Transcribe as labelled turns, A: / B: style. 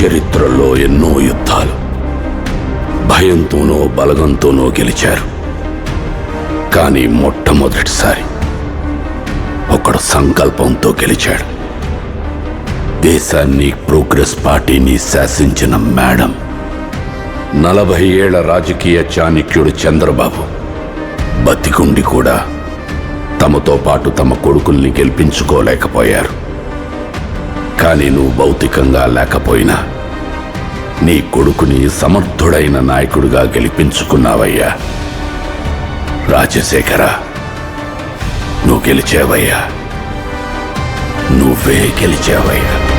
A: చరిత్రలో ఎన్నో యుద్ధాలు. భయంతోనో బలగంతోనో గెలిచారు. కానీ మొట్టమొదటిసారి ఒకడు సంకల్పంతో గెలిచాడు. దేశాన్ని ప్రోగ్రెస్ పార్టీని శాసించిన మేడం నలభై ఏళ్ళ రాజకీయ చాణక్యుడు చంద్రబాబు బతికుండి కూడా తమతో పాటు తమ కొడుకుల్ని గెలిపించుకోలేకపోయారు. కానీ నువ్వు భౌతికంగా లేకపోయినా నీ కొడుకుని సమర్థుడైన నాయకుడిగా గెలిపించుకున్నావయ్యా. రాజశేఖర నువ్వు గెలిచావయ్యా. నువ్వే గెలిచావయ్యా.